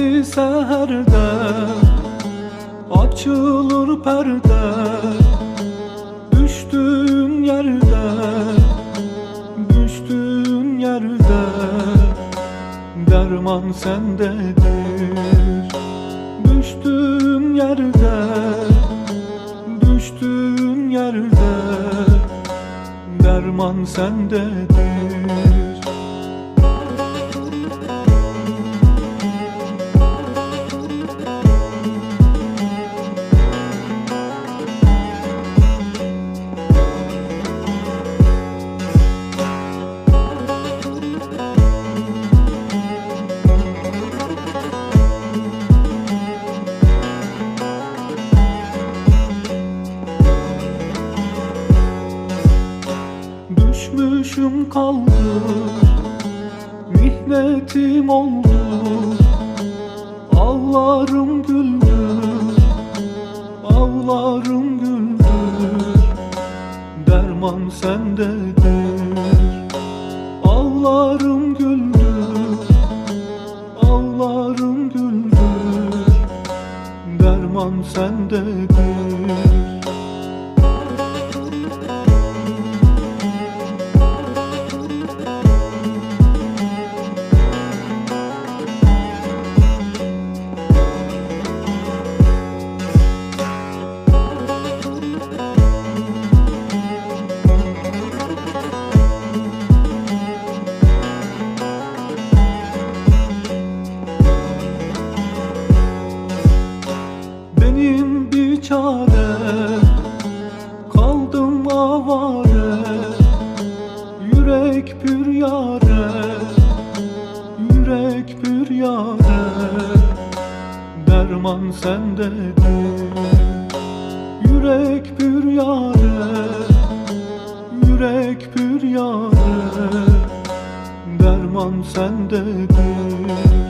yerde Açılır perde Düştüğün yerde Düştüğün yerde Derman sendedir. Düştüğün yerde Düştüğün yerde Derman sendedir kaldı. Mihnetim oldu. Ağlarım güldür Ağlarım güldür Derman sendedir. Ağlarım güldür Ağlarım güldür Derman sendedir çare Kaldım avare Yürek pür yare Yürek pür yare Derman sendedir Yürek pür yare Yürek pür yare Derman sendedir